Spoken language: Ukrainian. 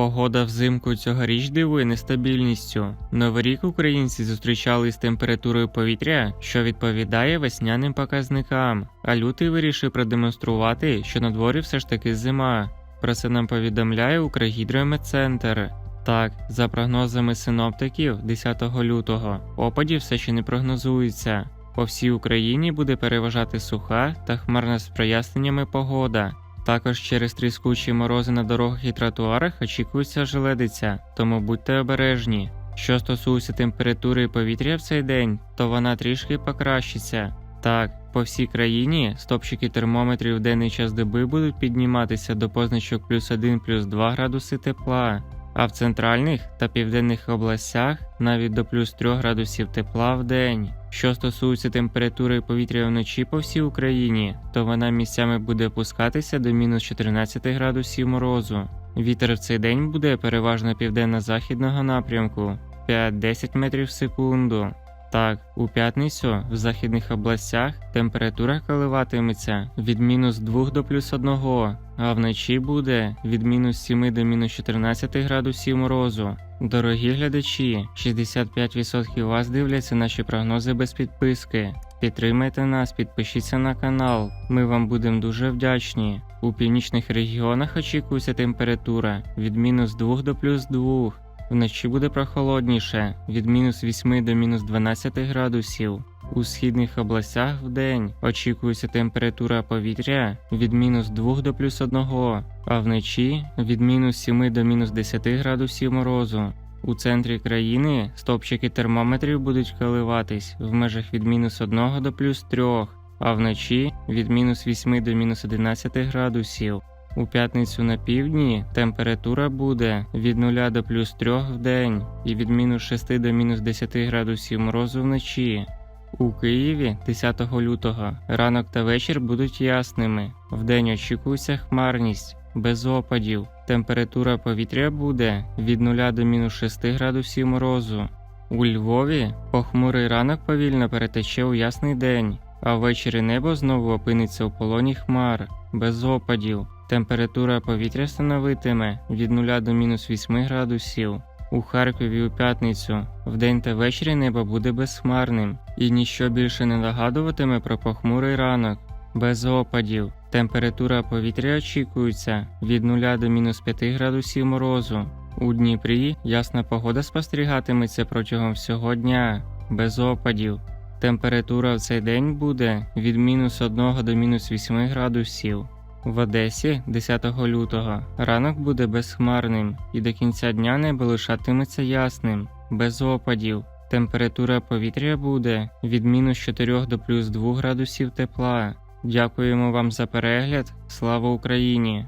Погода взимку цьогоріч дивує нестабільністю. Новий рік українці зустрічали з температурою повітря, що відповідає весняним показникам. А лютий вирішив продемонструвати, що на дворі все ж таки зима. Про це нам повідомляє Укргідрометцентр. Так, за прогнозами синоптиків, 10 лютого опадів все ще не прогнозується. По всій Україні буде переважати суха та хмарна з проясненнями погода. Також через тріскучі морози на дорогах і тротуарах очікується желедиця, тому будьте обережні. Що стосується температури повітря в цей день, то вона трішки покращиться. Так, по всій країні стопчики термометрів в денний час доби будуть підніматися до позначок плюс 1 плюс 2 градуси тепла, а в центральних та південних областях навіть до плюс 3 градусів тепла в день. Що стосується температури повітря вночі по всій Україні, то вона місцями буде опускатися до мінус 14 градусів морозу. Вітер в цей день буде переважно південно-західного напрямку 5-10 метрів в секунду. Так, у п'ятницю в західних областях температура коливатиметься від мінус 2 до плюс 1, а вночі буде від мінус 7 до мінус 14 градусів морозу. Дорогі глядачі, 65% вас дивляться наші прогнози без підписки. Підтримайте нас, підпишіться на канал. Ми вам будемо дуже вдячні. У північних регіонах очікується температура від мінус 2 до плюс 2. Вночі буде прохолодніше від мінус 8 до мінус 12 градусів. У східних областях вдень очікується температура повітря від мінус 2 до плюс 1, а вночі від мінус 7 до мінус 10 градусів морозу. У центрі країни стопчики термометрів будуть коливатись в межах від мінус 1 до плюс 3, а вночі від мінус 8 до мінус 11 градусів. У п'ятницю на півдні температура буде від 0 до плюс 3 в день і від мінус 6 до мінус 10 градусів морозу вночі. У Києві 10 лютого ранок та вечір будуть ясними. Вдень очікується хмарність, без опадів. Температура повітря буде від 0 до мінус 6 градусів морозу. У Львові похмурий ранок повільно перетече у ясний день, а ввечері небо знову опиниться у полоні хмар, без опадів. Температура повітря становитиме від 0 до мінус 8 градусів. У Харкові у п'ятницю вдень та ввечері небо буде безхмарним, і ніщо більше не нагадуватиме про похмурий ранок, без опадів. Температура повітря очікується від 0 до мінус 5 градусів морозу. У Дніпрі ясна погода спостерігатиметься протягом всього дня, без опадів. Температура в цей день буде від мінус 1 до мінус 8 градусів. В Одесі 10 лютого ранок буде безхмарним і до кінця дня небо лишатиметься ясним, без опадів. Температура повітря буде від мінус 4 до плюс 2 градусів тепла. Дякуємо вам за перегляд. Слава Україні!